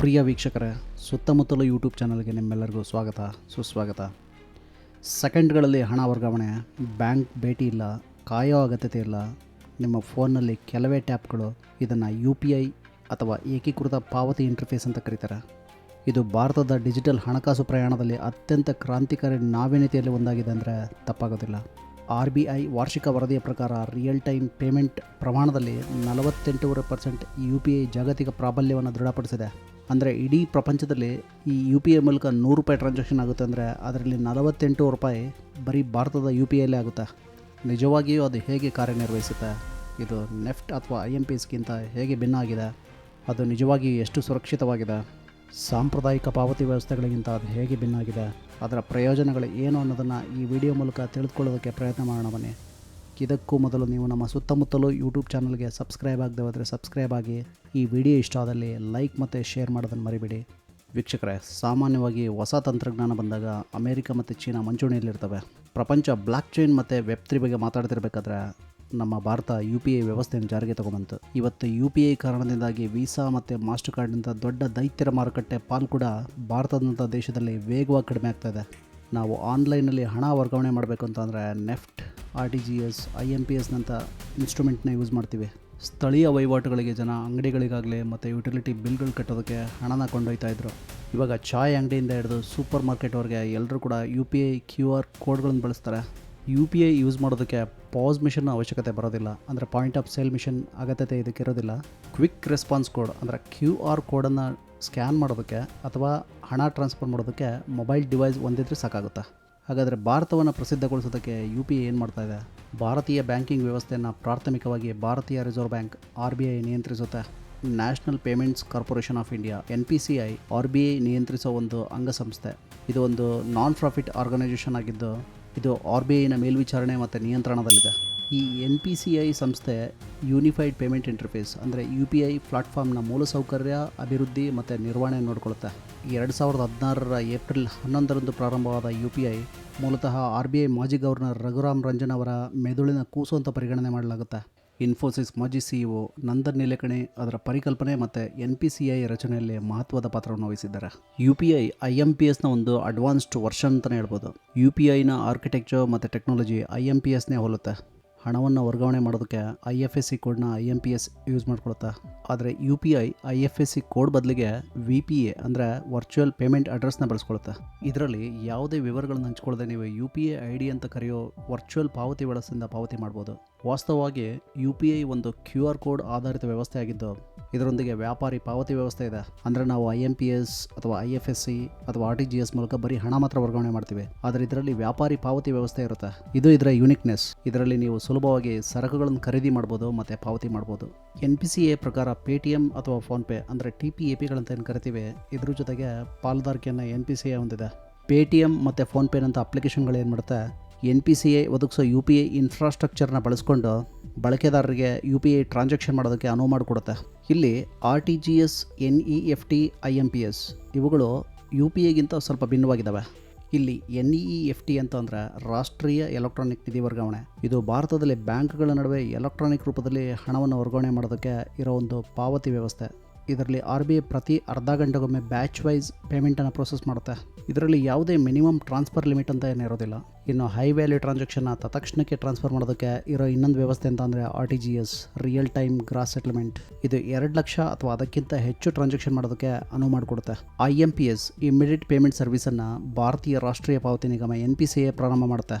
ಪ್ರಿಯ ವೀಕ್ಷಕರೇ, ಸುತ್ತಮುತ್ತಲು ಯೂಟ್ಯೂಬ್ ಚಾನಲ್ಗೆ ನಿಮ್ಮೆಲ್ಲರಿಗೂ ಸ್ವಾಗತ, ಸುಸ್ವಾಗತ. ಸೆಕೆಂಡ್ಗಳಲ್ಲಿ ಹಣ ವರ್ಗಾವಣೆ ಬ್ಯಾಂಕ್ ಭೇಟಿ ಇಲ್ಲ, ಕಾಯೋ ಅಗತ್ಯತೆ ಇಲ್ಲ, ನಿಮ್ಮ ಫೋನ್ನಲ್ಲಿ ಕೆಲವೇ ಟ್ಯಾಪ್ಗಳು ಇದನ್ನು ಯು ಪಿ ಐ ಅಥವಾ ಏಕೀಕೃತ ಪಾವತಿ ಇಂಟರ್ಫೇಸ್ ಅಂತ ಕರೀತಾರೆ. ಇದು ಭಾರತದ ಡಿಜಿಟಲ್ ಹಣಕಾಸು ಪ್ರಯಾಣದಲ್ಲಿ ಅತ್ಯಂತ ಕ್ರಾಂತಿಕಾರಿ ನಾವೀನ್ಯತೆಯಲ್ಲಿ ಒಂದಾಗಿದೆ ಅಂದರೆ ತಪ್ಪಾಗೋದಿಲ್ಲ. ಆರ್ ಬಿ ಐ ವಾರ್ಷಿಕ ವರದಿಯ ಪ್ರಕಾರ ರಿಯಲ್ ಟೈಮ್ ಪೇಮೆಂಟ್ ಪ್ರಮಾಣದಲ್ಲಿ ನಲವತ್ತೆಂಟೂವರೆ ಪರ್ಸೆಂಟ್ ಯು ಪಿ ಐ ಜಾಗತಿಕ ಪ್ರಾಬಲ್ಯವನ್ನು ದೃಢಪಡಿಸಿದೆ. ಅಂದರೆ ಇಡೀ ಪ್ರಪಂಚದಲ್ಲಿ ಈ ಯು ಪಿ ಐ ಮೂಲಕ ನೂರು ರೂಪಾಯಿ ಟ್ರಾನ್ಸಾಕ್ಷನ್ ಆಗುತ್ತೆ ಅಂದರೆ ಅದರಲ್ಲಿ ನಲವತ್ತೆಂಟು ರೂಪಾಯಿ ಬರೀ ಭಾರತದ ಯು ಪಿ ಐಲೇ ಆಗುತ್ತೆ. ನಿಜವಾಗಿಯೂ ಅದು ಹೇಗೆ ಕಾರ್ಯನಿರ್ವಹಿಸುತ್ತೆ? ಇದು ನೆಫ್ಟ್ ಅಥವಾ ಐ ಎಂ ಪಿ ಎಸ್ಗಿಂತ ಹೇಗೆ ಭಿನ್ನ ಆಗಿದೆ? ಅದು ನಿಜವಾಗಿ ಎಷ್ಟು ಸುರಕ್ಷಿತವಾಗಿದೆ? ಸಾಂಪ್ರದಾಯಿಕ ಪಾವತಿ ವ್ಯವಸ್ಥೆಗಳಿಗಿಂತ ಅದು ಹೇಗೆ ಭಿನ್ನ ಆಗಿದೆ? ಅದರ ಪ್ರಯೋಜನಗಳು ಏನು ಅನ್ನೋದನ್ನು ಈ ವಿಡಿಯೋ ಮೂಲಕ ತಿಳಿದುಕೊಳ್ಳೋದಕ್ಕೆ ಪ್ರಯತ್ನ ಮಾಡೋಣ ಬನ್ನಿ. ಇದಕ್ಕೂ ಮೊದಲು ನೀವು ನಮ್ಮ ಸುತ್ತಮುತ್ತಲೂ ಯೂಟ್ಯೂಬ್ ಚಾನಲ್ಗೆ ಸಬ್ಸ್ಕ್ರೈಬ್ ಆಗದೆ ಹೋದರೆ ಸಬ್ಸ್ಕ್ರೈಬ್ ಆಗಿ ಈ ವಿಡಿಯೋ ಇಷ್ಟ ಆದಲ್ಲಿ ಲೈಕ್ ಮತ್ತು ಶೇರ್ ಮಾಡೋದನ್ನು ಮರಿಬೇಡಿ. ವೀಕ್ಷಕರೇ, ಸಾಮಾನ್ಯವಾಗಿ ಹೊಸ ತಂತ್ರಜ್ಞಾನ ಬಂದಾಗ ಅಮೇರಿಕ ಮತ್ತು ಚೀನಾ ಮುಂಚೂಣಿಯಲ್ಲಿರ್ತವೆ. ಪ್ರಪಂಚ ಬ್ಲಾಕ್ ಚೈನ್ ಮತ್ತು ವೆಬ್ ತ್ರೀ ಬಗ್ಗೆ ಮಾತಾಡ್ತಿರ್ಬೇಕಾದ್ರೆ ನಮ್ಮ ಭಾರತ ಯು ಪಿ ಐ ವ್ಯವಸ್ಥೆಯನ್ನು ಜಾರಿಗೆ ತಗೊಂಬಂತು. ಇವತ್ತು ಯು ಪಿ ಐ ಕಾರಣದಿಂದಾಗಿ ವೀಸಾ ಮತ್ತು ಮಾಸ್ಟರ್ ಕಾರ್ಡ್ನಿಂದ ದೊಡ್ಡ ದೈತ್ಯರ ಮಾರುಕಟ್ಟೆ ಪಾಲ್ ಕೂಡ ಭಾರತದಂಥ ದೇಶದಲ್ಲಿ ವೇಗವಾಗಿ ಕಡಿಮೆ ಇದೆ. ನಾವು ಆನ್ಲೈನಲ್ಲಿ ಹಣ ವರ್ಗಾವಣೆ ಮಾಡಬೇಕು ಅಂತಂದರೆ NEFT R T G S, I M P ಎಸ್ನಂಥ ಇನ್ಸ್ಟ್ರೂಮೆಂಟ್ನ ಯೂಸ್ ಮಾಡ್ತೀವಿ. ಸ್ಥಳೀಯ ವಹಿವಾಟುಗಳಿಗೆ ಜನ ಅಂಗಡಿಗಳಿಗಾಗಲಿ ಮತ್ತು ಯುಟಿಲಿಟಿ ಬಿಲ್ಗಳು ಕಟ್ಟೋದಕ್ಕೆ ಹಣನ ಕೊಂಡೊಯ್ತಾ ಇದ್ರು. ಇವಾಗ ಚಾಯ್ ಅಂಗಡಿಯಿಂದ ಹಿಡಿದು ಸೂಪರ್ ಮಾರ್ಕೆಟ್ವರೆಗೆ ಎಲ್ಲರೂ ಕೂಡ U P I Q R ಕೋಡ್ಗಳನ್ನು ಬಳಸ್ತಾರೆ. ಯು ಪಿ ಐ ಯೂಸ್ ಮಾಡೋದಕ್ಕೆ ಪಾಸ್ ಮಿಷನ್ ಅವಶ್ಯಕತೆ ಬರೋದಿಲ್ಲ. ಅಂದರೆ ಪಾಯಿಂಟ್ ಆಫ್ ಸೇಲ್ ಮಿಷನ್ ಅಗತ್ಯತೆ ಇದಕ್ಕೆ ಇರೋದಿಲ್ಲ. ಕ್ವಿಕ್ ರೆಸ್ಪಾನ್ಸ್ ಕೋಡ್ ಅಂದರೆ ಕ್ಯೂ ಆರ್ ಕೋಡನ್ನು ಸ್ಕ್ಯಾನ್ ಮಾಡೋದಕ್ಕೆ ಅಥವಾ ಹಣ ಟ್ರಾನ್ಸ್ಫರ್ ಮಾಡೋದಕ್ಕೆ ಮೊಬೈಲ್ ಡಿವೈಸ್ ಒಂದಿದ್ರೆ ಸಾಕಾಗುತ್ತೆ. ಹಾಗಾದರೆ ಭಾರತವನ್ನು ಪ್ರಸಿದ್ಧಗೊಳಿಸೋದಕ್ಕೆ ಯು ಪಿ ಐ ಏನು ಮಾಡ್ತಾ ಇದೆ? ಭಾರತೀಯ ಬ್ಯಾಂಕಿಂಗ್ ವ್ಯವಸ್ಥೆಯನ್ನು ಪ್ರಾಥಮಿಕವಾಗಿ ಭಾರತೀಯ reserve bank R B I ನಿಯಂತ್ರಿಸುತ್ತೆ. National payments corporation of India N P C I R B I ನಿಯಂತ್ರಿಸೋ ಒಂದು ಅಂಗಸಂಸ್ಥೆ. ಇದು ಒಂದು ನಾನ್ ಪ್ರಾಫಿಟ್ ಆರ್ಗನೈಸೇಷನ್ ಆಗಿದ್ದು, ಇದು ಆರ್ ಬಿ ಐನ ಮೇಲ್ವಿಚಾರಣೆ ಮತ್ತು ನಿಯಂತ್ರಣದಲ್ಲಿದೆ. ಈ ಎನ್ ಪಿ ಸಿ ಐ ಸಂಸ್ಥೆ ಯೂನಿಫೈಡ್ ಪೇಮೆಂಟ್ ಇಂಟರ್ಫೇಸ್ ಅಂದರೆ ಯು ಪಿ ಐ ಪ್ಲಾಟ್ಫಾರ್ಮ್ನ ಮೂಲಸೌಕರ್ಯ ಅಭಿವೃದ್ಧಿ ಮತ್ತು ನಿರ್ವಹಣೆ ನೋಡಿಕೊಳ್ಳುತ್ತೆ ಎರಡು ಸಾವಿರದ ಹದಿನಾರರ ಏಪ್ರಿಲ್ ಹನ್ನೊಂದರಂದು ಪ್ರಾರಂಭವಾದ ಯು ಪಿ ಐ ಮೂಲತಃ ಆರ್ ಬಿ ಐ ಮಾಜಿ ಗವರ್ನರ್ ರಘುರಾಮ್ ರಂಜನ್ ಅವರ ಮೆದುಳಿನ ಕೂಸು ಅಂತ ಪರಿಗಣನೆ ಮಾಡಲಾಗುತ್ತೆ. ಇನ್ಫೋಸಿಸ್ ಮಾಜಿ ಸಿಇಒ ನಂದನ್ ನಿಲೇಕಣಿ ಅದರ ಪರಿಕಲ್ಪನೆ ಮತ್ತು ಎನ್ ಪಿ ಸಿ ಐ ರಚನೆಯಲ್ಲಿ ಮಹತ್ವದ ಪಾತ್ರವನ್ನು ವಹಿಸಿದ್ದಾರೆ. U P I I M P ಎಸ್ನ ಒಂದು ಅಡ್ವಾನ್ಸ್ಡ್ ವರ್ಷನ್ ಅಂತಲೇ ಹೇಳ್ಬೋದು. ಯು ಪಿ ಐನ ಆರ್ಕಿಟೆಕ್ಚರ್ ಮತ್ತು ಟೆಕ್ನಾಲಜಿ ಐ ಎಂ ಪಿ ಎಸ್ನೇ ಹೋಲುತ್ತೆ. ಹಣವನ್ನು ವರ್ಗಾವಣೆ ಮಾಡೋದಕ್ಕೆ ಐ ಎಫ್ ಎಸ್ ಸಿ ಕೋಡ್ನ I M P S use ಮಾಡ್ಕೊಳುತ್ತಾ. ಆದರೆ U P I I F S C code ಬದಲಿಗೆ ವಿ ಪಿ ಎ ಅಂದರೆ ವರ್ಚುವಲ್ ಪೇಮೆಂಟ್ ಅಡ್ರೆಸ್ನ ಬಳಸ್ಕೊಳುತ್ತೆ. ಇದರಲ್ಲಿ ಯಾವುದೇ ವಿವರಗಳನ್ನು ಹಂಚ್ಕೊಳ್ಳದೆ ನೀವು U P I I D ಅಂತ ಕರೆಯೋ ವರ್ಚುವಲ್ ಪಾವತಿ ವ್ಯವಸ್ಥೆಯಿಂದ ಪಾವತಿ ಮಾಡ್ಬೋದು. ವಾಸ್ತವವಾಗಿ ಯು ಪಿ ಐ ಒಂದು ಕ್ಯೂ ಆರ್ ಕೋಡ್ ಆಧಾರಿತ ವ್ಯವಸ್ಥೆ ಆಗಿದ್ದು ಇದರೊಂದಿಗೆ ವ್ಯಾಪಾರಿ ಪಾವತಿ ವ್ಯವಸ್ಥೆ ಇದೆ. ಅಂದರೆ ನಾವು ಐ ಎಂ ಪಿ ಎಸ್ ಅಥವಾ ಐ ಎಫ್ ಎಸ್ ಸಿ ಅಥವಾ ಆರ್ ಟಿ ಜಿ ಎಸ್ ಮೂಲಕ ಬರೀ ಹಣ ಮಾತ್ರ ವರ್ಗಾವಣೆ ಮಾಡ್ತೀವಿ. ಆದರೆ ಇದರಲ್ಲಿ ವ್ಯಾಪಾರಿ ಪಾವತಿ ವ್ಯವಸ್ಥೆ ಇರುತ್ತೆ. ಇದು ಇದರ ಯುನಿಕ್ನೆಸ್ ಇದರಲ್ಲಿ ನೀವು ಸುಲಭವಾಗಿ ಸರಕುಗಳನ್ನು ಖರೀದಿ ಮಾಡ್ಬೋದು ಮತ್ತು ಪಾವತಿ ಮಾಡ್ಬೋದು. ಎನ್ ಪಿ ಸಿ ಎ ಪ್ರಕಾರ ಪೇಟಿಎಂ ಅಥವಾ ಫೋನ್ಪೇ ಅಂದರೆ ಟಿ ಪಿ ಎ ಪಿಗಳಂತ ಏನು ಕರಿತೀವಿ, ಇದ್ರ ಜೊತೆಗೆ ಪಾಲುದಾರಿಕೆಯನ್ನು ಎನ್ ಪಿ ಸಿ ಎ ಹೊಂದಿದೆ. ಪೇಟಿಎಂ ಮತ್ತು ಫೋನ್ಪೇನಂಥ ಅಪ್ಲಿಕೇಶನ್ಗಳು ಏನು ಮಾಡುತ್ತೆ ಎನ್ ಪಿ ಸಿ ಎ ಒದಗಿಸೋ ಯು ಪಿ ಐ ಇನ್ಫ್ರಾಸ್ಟ್ರಕ್ಚರ್ನ ಬಳಸ್ಕೊಂಡು ಬಳಕೆದಾರರಿಗೆ ಯು ಪಿ ಐ ಟ್ರಾನ್ಸಾಕ್ಷನ್ ಮಾಡೋದಕ್ಕೆ ಅನುವು ಮಾಡಿಕೊಡುತ್ತೆ. ಇಲ್ಲಿ R T G S N E F T I M P S ಇವುಗಳು ಯು ಪಿ ಐಗಿಂತ ಸ್ವಲ್ಪ ಭಿನ್ನವಾಗಿದ್ದಾವೆ ಇಲ್ಲಿ ಎನ್ ಇ ಎಫ್ ಟಿ ಅಂತ ಅಂದರೆ ರಾಷ್ಟ್ರೀಯ ಎಲೆಕ್ಟ್ರಾನಿಕ್ ನಿಧಿ ವರ್ಗಾವಣೆ. ಇದು ಭಾರತದಲ್ಲಿ ಬ್ಯಾಂಕ್ಗಳ ನಡುವೆ ಎಲೆಕ್ಟ್ರಾನಿಕ್ ರೂಪದಲ್ಲಿ ಹಣವನ್ನು ವರ್ಗಾವಣೆ ಮಾಡೋದಕ್ಕೆ ಇರೋ ಒಂದು ಪಾವತಿ ವ್ಯವಸ್ಥೆ. ಇದರಲ್ಲಿ ಆರ್ ಬಿ ಐ ಪ್ರತಿ ಅರ್ಧ ಗಂಟೆಗೊಮ್ಮೆ ಬ್ಯಾಚ್ ವೈಸ್ ಪೇಮೆಂಟನ್ನು ಪ್ರೊಸೆಸ್ ಮಾಡುತ್ತೆ. ಇದರಲ್ಲಿ ಯಾವುದೇ ಮಿನಿಮಮ್ ಟ್ರಾನ್ಸ್ಫರ್ ಲಿಮಿಟ್ ಅಂತ ಏನು ಇರೋದಿಲ್ಲ. ಇನ್ನು ಹೈ ವ್ಯಾಲ್ಯೂ ಟ್ರಾನ್ಸಾಕ್ಷನ್ನ ತತ್ಕ್ಷಣಕ್ಕೆ ಟ್ರಾನ್ಸ್ಫರ್ ಮಾಡೋದಕ್ಕೆ ಇರೋ ಇನ್ನೊಂದು ವ್ಯವಸ್ಥೆ ಅಂತ ಅಂದರೆ R T G S real time gross settlement ಇದು ಎರಡು ಲಕ್ಷ ಅಥವಾ ಅದಕ್ಕಿಂತ ಹೆಚ್ಚು ಟ್ರಾನ್ಸಾಕ್ಷನ್ ಮಾಡೋದಕ್ಕೆ ಅನುವು ಮಾಡಿಕೊಡುತ್ತೆ. I M P S immediate payment ಸರ್ವಿಸನ್ನು ಭಾರತೀಯ ರಾಷ್ಟ್ರೀಯ ಪಾವತಿ ನಿಗಮ ಎನ್ ಪಿ ಸಿ ಎ ಪ್ರಾರಂಭ ಮಾಡುತ್ತೆ.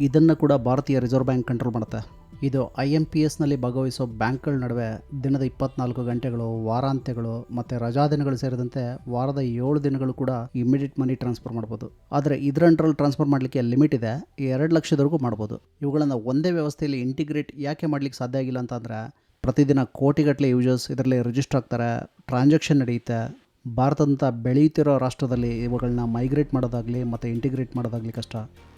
ಇದನ್ನು ಕೂಡ ಭಾರತೀಯ ರಿಸರ್ವ್ ಬ್ಯಾಂಕ್ ಕಂಟ್ರೋಲ್ ಮಾಡುತ್ತೆ. ಇದು ಐ ಎಂ ಪಿ ಎಸ್ನಲ್ಲಿ ಭಾಗವಹಿಸೋ ಬ್ಯಾಂಕ್ಗಳ ನಡುವೆ ದಿನದ ಇಪ್ಪತ್ನಾಲ್ಕು ಗಂಟೆಗಳು, ವಾರಾಂತ್ಯಗಳು ಮತ್ತು ರಜಾದಿನಗಳು ಸೇರಿದಂತೆ ವಾರದ ಏಳು ದಿನಗಳು ಕೂಡ ಇಮಿಡಿಯೇಟ್ ಮನಿ ಟ್ರಾನ್ಸ್ಫರ್ ಮಾಡ್ಬೋದು. ಆದರೆ ಇದರ ಟ್ರಾನ್ಸ್ಫರ್ ಮಾಡಲಿಕ್ಕೆ ಲಿಮಿಟ್ ಇದೆ, ಎರಡು ಲಕ್ಷದವರೆಗೂ ಮಾಡ್ಬೋದು. ಇವುಗಳನ್ನು ಒಂದೇ ವ್ಯವಸ್ಥೆಯಲ್ಲಿ ಇಂಟಿಗ್ರೇಟ್ ಯಾಕೆ ಮಾಡಲಿಕ್ಕೆ ಸಾಧ್ಯ ಆಗಿಲ್ಲ ಅಂತಂದರೆ, ಪ್ರತಿದಿನ ಕೋಟಿಗಟ್ಟಲೆ ಯೂಜರ್ಸ್ ಇದರಲ್ಲಿ ರಿಜಿಸ್ಟರ್ ಆಗ್ತಾರೆ, ಟ್ರಾನ್ಸಾಕ್ಷನ್ ನಡೆಯುತ್ತೆ ಭಾರತದಂಥ ಬೆಳೆಯುತ್ತಿರೋ ರಾಷ್ಟ್ರದಲ್ಲಿ ಇವುಗಳನ್ನ ಮೈಗ್ರೇಟ್ ಮಾಡೋದಾಗಲಿ ಮತ್ತು ಇಂಟಿಗ್ರೇಟ್ ಮಾಡೋದಾಗಲಿ ಕಷ್ಟ.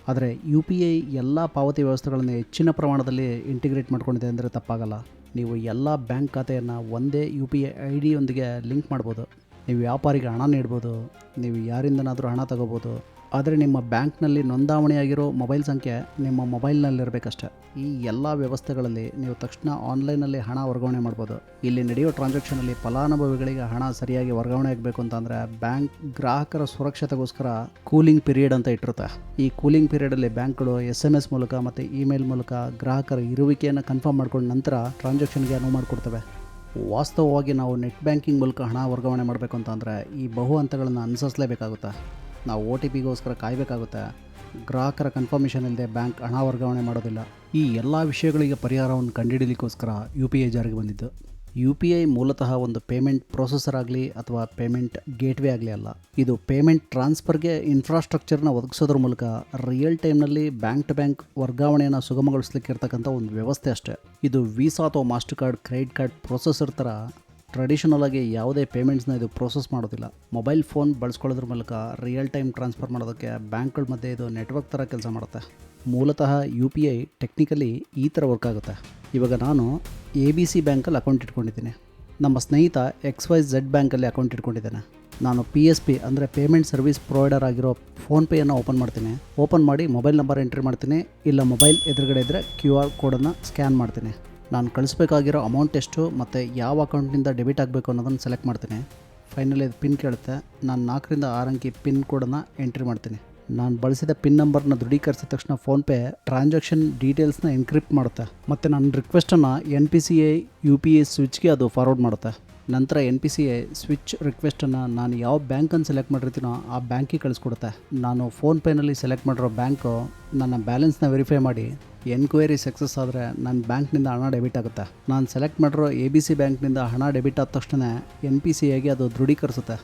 ಆದರೆ ಯು ಪಿ ಐ ಎಲ್ಲ ಪಾವತಿ ವ್ಯವಸ್ಥೆಗಳನ್ನು ಹೆಚ್ಚಿನ ಪ್ರಮಾಣದಲ್ಲಿ ಇಂಟಿಗ್ರೇಟ್ ಮಾಡ್ಕೊಂಡಿದೆ ಅಂದರೆ ತಪ್ಪಾಗಲ್ಲ. ನೀವು ಎಲ್ಲ ಬ್ಯಾಂಕ್ ಖಾತೆಯನ್ನು ಒಂದೇ ಯು ಪಿ ಐ ಐ ಡಿಯೊಂದಿಗೆ ಲಿಂಕ್ ಮಾಡ್ಬೋದು. ನೀವು ವ್ಯಾಪಾರಿಗೆ ಹಣ ನೀಡ್ಬೋದು. ನೀವು ಯಾರಿಂದನಾದರೂ ಹಣ ತಗೋಬೋದು. ಆದರೆ ನಿಮ್ಮ ಬ್ಯಾಂಕ್ನಲ್ಲಿ ನೋಂದಾವಣಿಯಾಗಿರೋ ಮೊಬೈಲ್ ಸಂಖ್ಯೆ ನಿಮ್ಮ ಮೊಬೈಲ್ನಲ್ಲಿರಬೇಕಷ್ಟೆ. ಈ ಎಲ್ಲ ವ್ಯವಸ್ಥೆಗಳಲ್ಲಿ ನೀವು ತಕ್ಷಣ ಆನ್ಲೈನಲ್ಲಿ ಹಣ ವರ್ಗಾವಣೆ ಮಾಡ್ಬೋದು. ಇಲ್ಲಿ ನಡೆಯೋ ಟ್ರಾನ್ಸಾಕ್ಷನಲ್ಲಿ ಫಲಾನುಭವಿಗಳಿಗೆ ಹಣ ಸರಿಯಾಗಿ ವರ್ಗಾವಣೆ ಆಗಬೇಕು ಅಂತಂದರೆ ಬ್ಯಾಂಕ್ ಗ್ರಾಹಕರ ಸುರಕ್ಷತೆಗೋಸ್ಕರ ಕೂಲಿಂಗ್ ಪೀರಿಯಡ್ ಅಂತ ಇಟ್ಟಿರುತ್ತೆ. ಈ ಕೂಲಿಂಗ್ ಪೀರಿಯಡಲ್ಲಿ ಬ್ಯಾಂಕ್ಗಳು ಎಸ್ ಎಂ ಎಸ್ ಮೂಲಕ ಮತ್ತು ಇಮೇಲ್ ಮೂಲಕ ಗ್ರಾಹಕರ ಇರುವಿಕೆಯನ್ನು ಕನ್ಫರ್ಮ್ ಮಾಡ್ಕೊಂಡು ನಂತರ ಟ್ರಾನ್ಸಾಕ್ಷನ್ಗೆ ಅನುವು ಮಾಡಿಕೊಡ್ತವೆ. ವಾಸ್ತವವಾಗಿ ನಾವು ನೆಟ್ ಬ್ಯಾಂಕಿಂಗ್ ಮೂಲಕ ಹಣ ವರ್ಗಾವಣೆ ಮಾಡಬೇಕು ಅಂತಂದರೆ ಈ ಬಹು ಹಂತಗಳನ್ನು ಅನುಸರಿಸಲೇಬೇಕಾಗುತ್ತೆ. ನಾವು ಒ ಟಿ ಪಿಗೋಸ್ಕರ ಕಾಯಬೇಕಾಗುತ್ತೆ. ಗ್ರಾಹಕರ ಕನ್ಫರ್ಮೇಷನ್ ಇಲ್ಲದೆ ಬ್ಯಾಂಕ್ ಹಣ ವರ್ಗಾವಣೆ ಮಾಡೋದಿಲ್ಲ. ಈ ಎಲ್ಲ ವಿಷಯಗಳಿಗೆ ಪರಿಹಾರವನ್ನು ಕಂಡುಹಿಡಲಿಕ್ಕೋಸ್ಕರ ಯು ಪಿ ಐ ಜಾರಿಗೆ ಬಂದಿದ್ದು. ಯು ಪಿ ಐ ಮೂಲತಃ ಒಂದು ಪೇಮೆಂಟ್ ಪ್ರೊಸೆಸರ್ ಆಗಲಿ ಅಥವಾ ಪೇಮೆಂಟ್ ಗೇಟ್ವೇ ಆಗಲಿ ಅಲ್ಲ. ಇದು ಪೇಮೆಂಟ್ ಟ್ರಾನ್ಸ್ಫರ್ಗೆ ಇನ್ಫ್ರಾಸ್ಟ್ರಕ್ಚರ್ನ ಒದಗಿಸೋದ್ರ ಮೂಲಕ ರಿಯಲ್ ಟೈಮ್ನಲ್ಲಿ ಬ್ಯಾಂಕ್ ಟು ಬ್ಯಾಂಕ್ ವರ್ಗಾವಣೆಯನ್ನು ಸುಗಮಗೊಳಿಸಲಿಕ್ಕೆ ಇರ್ತಕ್ಕಂಥ ಒಂದು ವ್ಯವಸ್ಥೆ ಅಷ್ಟೇ. ಇದು ವೀಸಾ ಅಥವಾ master card credit card processor ಥರ ಟ್ರೆಡಿಷನಲ್ ಆಗಿ ಯಾವುದೇ ಪೇಮೆಂಟ್ಸ್ನ ಇದು ಪ್ರೋಸೆಸ್ ಮಾಡೋದಿಲ್ಲ. ಮೊಬೈಲ್ ಫೋನ್ ಬಳಸ್ಕೊಳ್ಳೋದ್ರ ಮೂಲಕ ರಿಯಲ್ ಟೈಮ್ ಟ್ರಾನ್ಸ್ಫರ್ ಮಾಡೋದಕ್ಕೆ ಬ್ಯಾಂಕ್ಗಳ ಮಧ್ಯೆ ಇದು ನೆಟ್ವರ್ಕ್ ಥರ ಕೆಲಸ ಮಾಡುತ್ತೆ. ಮೂಲತಃ ಯು ಪಿ ಐ ಟೆಕ್ನಿಕಲಿ ಈ ಥರ ವರ್ಕ್ ಆಗುತ್ತೆ. ಇವಾಗ ನಾನು ಎ ಬಿ ಸಿ ಬ್ಯಾಂಕಲ್ಲಿ ಅಕೌಂಟ್ ಇಟ್ಕೊಂಡಿದ್ದೀನಿ. ನಮ್ಮ ಸ್ನೇಹಿತ ಎಕ್ಸ್ ವೈ ಝೆಡ್ ಬ್ಯಾಂಕಲ್ಲಿ ಅಕೌಂಟ್ ಇಟ್ಕೊಂಡಿದ್ದೇನೆ. ನಾನು ಪಿ ಎಸ್ ಪಿ ಅಂದರೆ ಪೇಮೆಂಟ್ ಸರ್ವಿಸ್ ಪ್ರೊವೈಡರ್ ಆಗಿರೋ ಫೋನ್ಪೇಯನ್ನು ಓಪನ್ ಮಾಡ್ತೀನಿ. ಓಪನ್ ಮಾಡಿ ಮೊಬೈಲ್ ನಂಬರ್ ಎಂಟ್ರಿ ಮಾಡ್ತೀನಿ. ಇಲ್ಲ ಮೊಬೈಲ್ ಎದುರುಗಡೆ ಇದ್ದರೆ ಕ್ಯೂ ಆರ್ ಕೋಡನ್ನು ಸ್ಕ್ಯಾನ್ ಮಾಡ್ತೀನಿ. ನಾನು ಕಳಿಸ್ಬೇಕಾಗಿರೋ ಅಮೌಂಟ್ ಎಷ್ಟು, ಮತ್ತು ಯಾವ ಅಕೌಂಟ್ನಿಂದ ಡೆಬಿಟ್ ಆಗಬೇಕು ಅನ್ನೋದನ್ನು ಸೆಲೆಕ್ಟ್ ಮಾಡ್ತೀನಿ. ಫೈನಲಿ ಅದು ಪಿನ್ ಕೇಳುತ್ತೆ. ನಾನು ನಾಲ್ಕರಿಂದ ಆರು ಅಂಕಿ ಪಿನ್ ಕೋಡನ್ನು ಎಂಟ್ರಿ ಮಾಡ್ತೀನಿ. ನಾನು ಬಳಸಿದ ಪಿನ್ ನಂಬರ್ನ ದೃಢೀಕರಿಸಿದ ತಕ್ಷಣ ಫೋನ್ಪೇ ಟ್ರಾನ್ಸಾಕ್ಷನ್ ಡೀಟೇಲ್ಸ್ನ ಎನ್ಕ್ರಿಪ್ಟ್ ಮಾಡುತ್ತೆ. ಮತ್ತು ನನ್ನ ರಿಕ್ವೆಸ್ಟನ್ನು N P C I U P A ಸ್ವಿಚ್ಗೆ ಅದು ಫಾರ್ವರ್ಡ್ ಮಾಡುತ್ತೆ. ನಂತರ N P C I switch ರಿಕ್ವೆಸ್ಟನ್ನು ನಾನು ಯಾವ ಬ್ಯಾಂಕನ್ನು ಸೆಲೆಕ್ಟ್ ಮಾಡಿರ್ತೀನೋ ಆ ಬ್ಯಾಂಕಿಗೆ ಕಳಿಸ್ಕೊಡುತ್ತೆ. ನಾನು ಫೋನ್ಪೇನಲ್ಲಿ ಸೆಲೆಕ್ಟ್ ಮಾಡಿರೋ ಬ್ಯಾಂಕು ನನ್ನ ಬ್ಯಾಲೆನ್ಸ್ನ ವೆರಿಫೈ ಮಾಡಿ ಎನ್ಕ್ವೈರಿ ಸಕ್ಸಸ್ ಆದರೆ ನನ್ನ ಬ್ಯಾಂಕ್ನಿಂದ ಹಣ ಡೆಬಿಟ್ ಆಗುತ್ತೆ. ನಾನು ಸೆಲೆಕ್ಟ್ ಮಾಡಿರೋ ಎ ಬಿ ಸಿ ಬ್ಯಾಂಕ್ನಿಂದ ಹಣ ಡೆಬಿಟ್ ಆದ ತಕ್ಷಣ ಎನ್ ಪಿ ಸಿ ಐಗೆ ಅದು ದೃಢೀಕರಿಸುತ್ತೆ.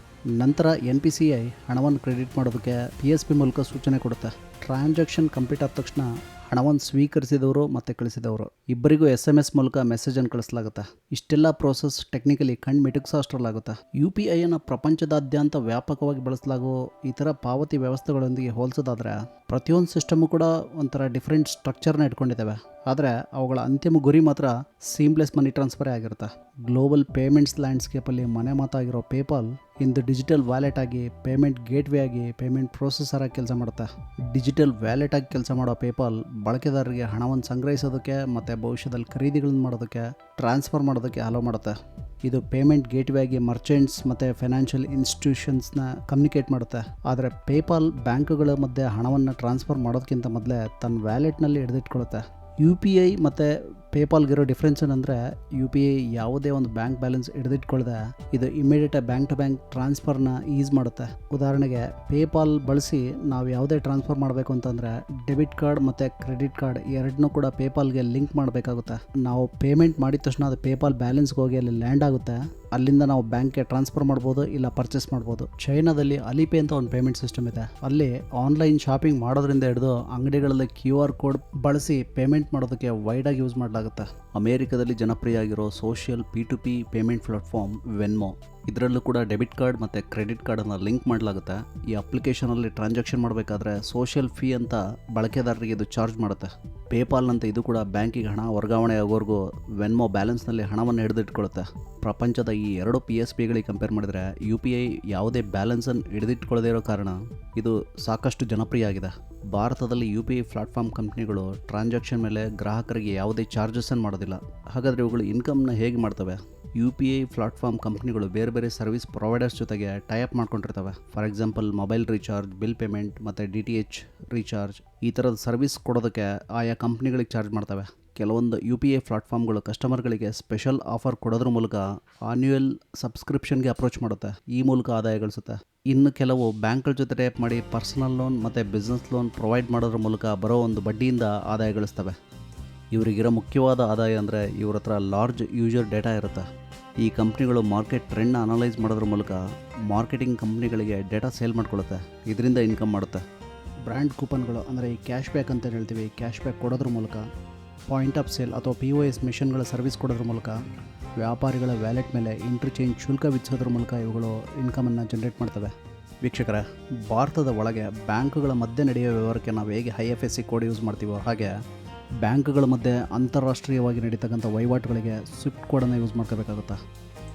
ನಂತರ ಎನ್ ಪಿ ಸಿ ಐ ಹಣವನ್ನು ಕ್ರೆಡಿಟ್ ಮಾಡೋದಕ್ಕೆ ಪಿ ಎಸ್ ಪಿ ಮೂಲಕ ಸೂಚನೆ ಕೊಡುತ್ತೆ. ಟ್ರಾನ್ಸಾಕ್ಷನ್ ಕಂಪ್ಲೀಟ್ ಆದ ತಕ್ಷಣ ಹಣವನ್ನು ಸ್ವೀಕರಿಸಿದವರು ಮತ್ತು ಕಳಿಸಿದವರು. ಇಬ್ಬರಿಗೂ ಎಸ್ ಎಂ ಎಸ್ ಮೂಲಕ ಮೆಸೇಜನ್ನು ಕಳಿಸಲಾಗುತ್ತೆ. ಇಷ್ಟೆಲ್ಲ ಪ್ರೋಸೆಸ್ ಟೆಕ್ನಿಕಲಿ ಕಣ್ಣು ಮಿಟುಕ್ಸೋ ಅಷ್ಟರಲ್ಲಾಗುತ್ತೆ. ಯು ಪಿ ಐಯನ್ನು ಪ್ರಪಂಚದಾದ್ಯಂತ ವ್ಯಾಪಕವಾಗಿ ಬಳಸಲಾಗೋ ಈ ಥರ ಪಾವತಿ ವ್ಯವಸ್ಥೆಗಳೊಂದಿಗೆ ಹೋಲಿಸೋದಾದರೆ ಪ್ರತಿಯೊಂದು ಸಿಸ್ಟಮು ಕೂಡ ಒಂಥರ ಡಿಫ್ರೆಂಟ್ ಸ್ಟ್ರಕ್ಚರ್ನ ಇಟ್ಕೊಂಡಿದ್ದಾವೆ ಆದರೆ ಅವುಗಳ ಅಂತಿಮ ಗುರಿ ಮಾತ್ರ ಸೀಮ್ಲೆಸ್ ಮನಿ ಟ್ರಾನ್ಸ್ಫರೇ ಆಗಿರುತ್ತೆ. ಗ್ಲೋಬಲ್ ಪೇಮೆಂಟ್ಸ್ ಲ್ಯಾಂಡ್ಸ್ಕೇಪಲ್ಲಿ ಮನೆ ಮಾತಾಗಿರೋ ಪೇಪಾಲ್ ಇಂದು ಡಿಜಿಟಲ್ ವ್ಯಾಲೆಟ್ ಆಗಿ ಪೇಮೆಂಟ್ ಗೇಟ್ವೇ ಆಗಿ ಪೇಮೆಂಟ್ ಪ್ರೊಸೆಸರ್ ಆಗಿ ಕೆಲಸ ಮಾಡುತ್ತೆ. ಡಿಜಿಟಲ್ ವ್ಯಾಲೆಟ್ ಆಗಿ ಕೆಲಸ ಮಾಡೋ ಪೇಪಾಲ್ ಬಳಕೆದಾರರಿಗೆ ಹಣವನ್ನು ಸಂಗ್ರಹಿಸೋದಕ್ಕೆ ಮತ್ತು ಭವಿಷ್ಯದಲ್ಲಿ ಖರೀದಿಗಳನ್ನು ಮಾಡೋದಕ್ಕೆ ಟ್ರಾನ್ಸ್ಫರ್ ಮಾಡೋದಕ್ಕೆ ಹಲವು ಮಾಡುತ್ತೆ. ಇದು ಪೇಮೆಂಟ್ ಗೇಟ್ವೇ ಆಗಿ ಮರ್ಚೆಂಟ್ಸ್ ಮತ್ತು ಫೈನಾನ್ಷಿಯಲ್ ಇನ್ಸ್ಟಿಟ್ಯೂಷನ್ಸ್ನ ಕಮ್ಯುನಿಕೇಟ್ ಮಾಡುತ್ತೆ. ಆದರೆ ಪೇಪಾಲ್ ಬ್ಯಾಂಕುಗಳ ಮಧ್ಯೆ ಹಣವನ್ನು ಟ್ರಾನ್ಸ್ಫರ್ ಮಾಡೋದಕ್ಕಿಂತ ಮೊದಲೇ ತನ್ನ ವ್ಯಾಲೆಟ್ನಲ್ಲಿ ಹಿಡಿದಿಟ್ಕೊಳ್ಳುತ್ತೆ ಯು ಪಿ ಐ ಮತ್ತು ಪೇಪಾಲ್ಗಿರೋ ಡಿಫ್ರೆನ್ಸ್ ಏನಂದರೆ ಯು ಪಿ ಐ ಯಾವುದೇ ಒಂದು ಬ್ಯಾಂಕ್ ಬ್ಯಾಲೆನ್ಸ್ ಹಿಡಿದಿಟ್ಕೊಳ್ಳದೆ ಇದು ಇಮಿಡಿಯೇಟಾಗಿ ಬ್ಯಾಂಕ್ ಟು ಬ್ಯಾಂಕ್ ಟ್ರಾನ್ಸ್ಫರ್ನ ಈಸ್ ಮಾಡುತ್ತೆ. ಉದಾಹರಣೆಗೆ ಪೇಪಾಲ್ ಬಳಸಿ ನಾವು ಯಾವುದೇ ಟ್ರಾನ್ಸ್ಫರ್ ಮಾಡಬೇಕು ಅಂತಂದರೆ ಡೆಬಿಟ್ ಕಾರ್ಡ್ ಮತ್ತು ಕ್ರೆಡಿಟ್ ಕಾರ್ಡ್ ಎರಡನ್ನೂ ಕೂಡ ಪೇಪಾಲ್ಗೆ ಲಿಂಕ್ ಮಾಡಬೇಕಾಗುತ್ತೆ. ನಾವು ಪೇಮೆಂಟ್ ಮಾಡಿದ ತಕ್ಷಣ ಅದು ಪೇಪಾಲ್ ಬ್ಯಾಲೆನ್ಸ್ಗೆ ಹೋಗಿ ಅಲ್ಲಿ ಲ್ಯಾಂಡ್ ಆಗುತ್ತೆ. ಅಲ್ಲಿಂದ ನಾವು ಬ್ಯಾಂಕ್ಗೆ ಟ್ರಾನ್ಸ್ಫರ್ ಮಾಡ್ಬೋದು ಇಲ್ಲ ಪರ್ಚೇಸ್ ಮಾಡ್ಬೋದು. ಚೈನಾದಲ್ಲಿ ಅಲಿಪೇ ಅಂತ ಒಂದು ಪೇಮೆಂಟ್ ಸಿಸ್ಟಮ್ ಇದೆ. ಅಲ್ಲಿ ಆನ್ಲೈನ್ ಶಾಪಿಂಗ್ ಮಾಡೋದ್ರಿಂದ ಹಿಡಿದು ಅಂಗಡಿಗಳಲ್ಲಿ ಕ್ಯೂ ಆರ್ ಕೋಡ್ ಬಳಸಿ ಪೇಮೆಂಟ್ ಮಾಡೋದಕ್ಕೆ ವೈಡಾಗಿ ಯೂಸ್ ಮಾಡಲಾಗುತ್ತೆ. ಅಮೇರಿಕಾದಲ್ಲಿ ಜನಪ್ರಿಯ ಆಗಿರೋ social P to P payment platform Venmo. ಇದರಲ್ಲೂ ಕೂಡ ಡೆಬಿಟ್ ಕಾರ್ಡ್ ಮತ್ತು ಕ್ರೆಡಿಟ್ ಕಾರ್ಡನ್ನು ಲಿಂಕ್ ಮಾಡಲಾಗುತ್ತೆ. ಈ ಅಪ್ಲಿಕೇಶನಲ್ಲಿ ಟ್ರಾನ್ಸಾಕ್ಷನ್ ಮಾಡಬೇಕಾದ್ರೆ ಸೋಷಿಯಲ್ ಫೀ ಅಂತ ಬಳಕೆದಾರರಿಗೆ ಇದು ಚಾರ್ಜ್ ಮಾಡುತ್ತೆ. ಪೇಪಾಲ್ನಂತೆ ಇದು ಕೂಡ ಬ್ಯಾಂಕಿಗೆ ಹಣ ವರ್ಗಾವಣೆ ಆಗೋವರೆಗೂ ವೆನ್ಮೋ ಬ್ಯಾಲೆನ್ಸ್ನಲ್ಲಿ ಹಣವನ್ನು ಹಿಡಿದಿಟ್ಕೊಳ್ಳುತ್ತೆ ಪ್ರಪಂಚದ ಈ ಎರಡು ಪಿ ಎಸ್ ಪಿಗಳಿಗೆ ಕಂಪೇರ್ ಮಾಡಿದರೆ ಯು ಪಿ ಐ ಯಾವುದೇ ಬ್ಯಾಲೆನ್ಸನ್ನು ಹಿಡಿದಿಟ್ಕೊಳ್ಳದೇ ಇರೋ ಕಾರಣ ಇದು ಸಾಕಷ್ಟು ಜನಪ್ರಿಯ ಆಗಿದೆ. ಭಾರತದಲ್ಲಿ ಯು ಪಿ ಐ ಪ್ಲಾಟ್ಫಾರ್ಮ್ ಕಂಪ್ನಿಗಳು ಟ್ರಾನ್ಸಾಕ್ಷನ್ ಮೇಲೆ ಗ್ರಾಹಕರಿಗೆ ಯಾವುದೇ ಚಾರ್ಜಸ್ಸನ್ನು ಮಾಡೋದಿಲ್ಲ. ಹಾಗಾದರೆ ಇವುಗಳು ಇನ್ಕಮ್ನ ಹೇಗೆ ಮಾಡ್ತವೆ? ಯು ಪಿ ಐ ಪ್ಲಾಟ್ಫಾರ್ಮ್ ಕಂಪ್ನಿಗಳು ಬೇರೆ ಬೇರೆ ಸರ್ವಿಸ್ ಪ್ರೊವೈಡರ್ಸ್ ಜೊತೆಗೆ tie up ಮಾಡ್ಕೊಂಡಿರ್ತವೆ. For example mobile recharge bill payment ಮತ್ತು ಡಿ ಟಿ ಎಚ್ ರೀಚಾರ್ಜ್ ಈ ಥರದ ಸರ್ವಿಸ್ ಕೊಡೋದಕ್ಕೆ ಆಯಾ ಕಂಪ್ನಿಗಳಿಗೆ ಚಾರ್ಜ್ ಮಾಡ್ತವೆ. ಕೆಲವೊಂದು ಯು ಪಿ ಐ ಪ್ಲಾಟ್ಫಾರ್ಮ್ಗಳು ಕಸ್ಟಮರ್ಗಳಿಗೆ ಸ್ಪೆಷಲ್ ಆಫರ್ ಕೊಡೋದ್ರ ಮೂಲಕ ಆನ್ಯುಯಲ್ ಸಬ್ಸ್ಕ್ರಿಪ್ಷನ್ಗೆ ಅಪ್ರೋಚ್ ಮಾಡುತ್ತೆ. ಈ ಮೂಲಕ ಆದಾಯ ಗಳಿಸುತ್ತೆ. ಇನ್ನು ಕೆಲವು ಬ್ಯಾಂಕ್ಗಳ ಜೊತೆ ಟೈಪ್ ಮಾಡಿ ಪರ್ಸನಲ್ ಲೋನ್ ಮತ್ತು ಬಿಸ್ನೆಸ್ ಲೋನ್ ಪ್ರೊವೈಡ್ ಮಾಡೋದ್ರ ಮೂಲಕ ಬರೋ ಒಂದು ಬಡ್ಡಿಯಿಂದ ಆದಾಯ ಗಳಿಸ್ತವೆ. ಇವರಿಗಿರೋ ಮುಖ್ಯವಾದ ಆದಾಯ ಅಂದರೆ ಇವ್ರ ಹತ್ರ ಲಾರ್ಜ್ ಯೂಸರ್ ಡೇಟಾ ಇರುತ್ತೆ. ಈ ಕಂಪ್ನಿಗಳು ಮಾರ್ಕೆಟ್ ಟ್ರೆಂಡ್ನ ಅನಲೈಸ್ ಮಾಡೋದ್ರ ಮೂಲಕ ಮಾರ್ಕೆಟಿಂಗ್ ಕಂಪ್ನಿಗಳಿಗೆ ಡೇಟಾ ಸೇಲ್ ಮಾಡ್ಕೊಳ್ಳುತ್ತೆ ಇದರಿಂದ ಇನ್ಕಮ್ ಮಾಡುತ್ತೆ. ಬ್ರ್ಯಾಂಡ್ ಕೂಪನ್ಗಳು ಅಂದರೆ ಈ ಕ್ಯಾಶ್ ಬ್ಯಾಕ್ ಅಂತ ಹೇಳ್ತೀವಿ ಕ್ಯಾಶ್ ಬ್ಯಾಕ್ ಕೊಡೋದ್ರ ಮೂಲಕ, ಪಾಯಿಂಟ್ ಆಫ್ ಸೇಲ್ ಅಥವಾ ಪಿ ಒ ಎಸ್ ಮಿಷನ್ಗಳ ಸರ್ವಿಸ್ ಕೊಡೋದ್ರ ಮೂಲಕ, ವ್ಯಾಪಾರಿಗಳ ವ್ಯಾಲೆಟ್ ಮೇಲೆ ಇಂಟರ್ಚೇಂಜ್ ಶುಲ್ಕ ವಿಧಿಸೋದ್ರ ಮೂಲಕ ಇವುಗಳು ಇನ್ಕಮನ್ನು ಜನ್ರೇಟ್ ಮಾಡ್ತವೆ. ವೀಕ್ಷಕರ, ಭಾರತದ ಒಳಗೆ ಬ್ಯಾಂಕುಗಳ ಮಧ್ಯೆ ನಡೆಯುವ ವ್ಯವಹಾರಕ್ಕೆ ನಾವು ಹೇಗೆ I F S C code use ಮಾಡ್ತೀವೋ ಹಾಗೆ ಬ್ಯಾಂಕ್ಗಳ ಮಧ್ಯೆ ಅಂತಾರಾಷ್ಟ್ರೀಯವಾಗಿ ನಡೀತಕ್ಕಂಥ ವಹಿವಾಟುಗಳಿಗೆ ಸ್ವಿಫ್ಟ್ ಕೋಡನ್ನು ಯೂಸ್ ಮಾಡ್ಕೋಬೇಕಾಗುತ್ತೆ?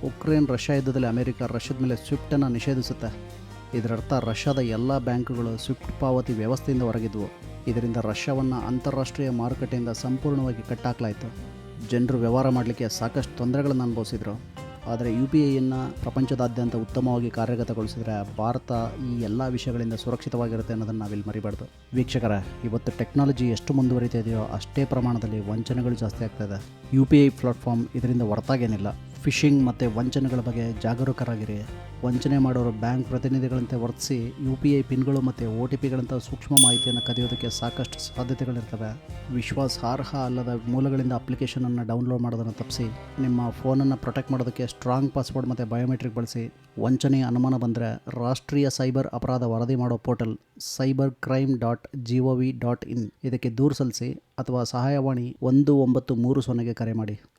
ಉಕ್ರೇನ್, ರಷ್ಯಾ ಯುದ್ಧದಲ್ಲಿ ಅಮೆರಿಕ, ರಷ್ಯಾದ ಮೇಲೆ ಸ್ವಿಫ್ಟನ್ನು ನಿಷೇಧಿಸುತ್ತೆ. ಇದರರ್ಥ, ರಷ್ಯಾದ ಎಲ್ಲ ಬ್ಯಾಂಕುಗಳು ಸ್ವಿಫ್ಟ್ ಪಾವತಿ ವ್ಯವಸ್ಥೆಯಿಂದ ಹೊರಗಿದ್ವು. ಇದರಿಂದ ರಷ್ಯಾವನ್ನು ಅಂತಾರಾಷ್ಟ್ರೀಯ ಮಾರುಕಟ್ಟೆಯಿಂದ ಸಂಪೂರ್ಣವಾಗಿ ಕಟ್ಟಾಕಲಾಯಿತು. ಜನರು ವ್ಯವಹಾರ ಮಾಡಲಿಕ್ಕೆ ಸಾಕಷ್ಟು ತೊಂದರೆಗಳನ್ನು ಅನುಭವಿಸಿದರು. ಆದರೆ ಯು ಪಿ ಐಯನ್ನು ಪ್ರಪಂಚದಾದ್ಯಂತ ಉತ್ತಮವಾಗಿ ಕಾರ್ಯಗತಗೊಳಿಸಿದರೆ ಭಾರತ ಈ ಎಲ್ಲ ವಿಷಯಗಳಿಂದ ಸುರಕ್ಷಿತವಾಗಿರುತ್ತೆ ಅನ್ನೋದನ್ನು ನಾವಿಲ್ಲಿ ಮರಿಬಾರ್ದು. ವೀಕ್ಷಕರ, ಇವತ್ತು ಟೆಕ್ನಾಲಜಿ ಎಷ್ಟು ಮುಂದುವರಿತಾ ಇದೆಯೋ ಅಷ್ಟೇ ಪ್ರಮಾಣದಲ್ಲಿ ವಂಚನೆಗಳು ಜಾಸ್ತಿ ಆಗ್ತಾಯಿದೆ ಯು ಪಿ ಐ ಪ್ಲಾಟ್ಫಾರ್ಮ್ ಇದರಿಂದ ಹೊರತಾಗೇನಿಲ್ಲ. ಫಿಶಿಂಗ್ ಮತ್ತು ವಂಚನೆಗಳ ಬಗ್ಗೆ ಜಾಗರೂಕರಾಗಿರಿ. ವಂಚನೆ ಮಾಡೋರು ಬ್ಯಾಂಕ್ ಪ್ರತಿನಿಧಿಗಳಂತೆ ವರ್ತಿಸಿ ಯು ಪಿ ಐ ಪಿನ್ಗಳು ಮತ್ತು ಒ ಟಿ ಪಿಗಳಂಥ ಸೂಕ್ಷ್ಮ ಮಾಹಿತಿಯನ್ನು ಕದಿಯೋದಕ್ಕೆ ಸಾಕಷ್ಟು ಸಾಧ್ಯತೆಗಳಿರ್ತವೆ. ವಿಶ್ವಾಸಾರ್ಹ ಅಲ್ಲದ ಮೂಲಗಳಿಂದ ಅಪ್ಲಿಕೇಶನನ್ನು ಡೌನ್ಲೋಡ್ ಮಾಡೋದನ್ನು ತಪ್ಪಿಸಿ, ನಿಮ್ಮ ಫೋನನ್ನು ಪ್ರೊಟೆಕ್ಟ್ ಮಾಡೋದಕ್ಕೆ ಸ್ಟ್ರಾಂಗ್ ಪಾಸ್ವರ್ಡ್ ಮತ್ತು ಬಯೋಮೆಟ್ರಿಕ್ ಬಳಸಿ. ವಂಚನೆಯ ಅನುಮಾನ ಬಂದರೆ ರಾಷ್ಟ್ರೀಯ ಸೈಬರ್ ಅಪರಾಧ ವರದಿ ಮಾಡೋ portal cyber crime dot G O V dot in ಇದಕ್ಕೆ ದೂರು ಸಲ್ಲಿಸಿ ಅಥವಾ ಸಹಾಯವಾಣಿ ಒಂದು ಒಂಬತ್ತು ಮೂರು ಸೊನ್ನೆಗೆ ಕರೆ ಮಾಡಿ.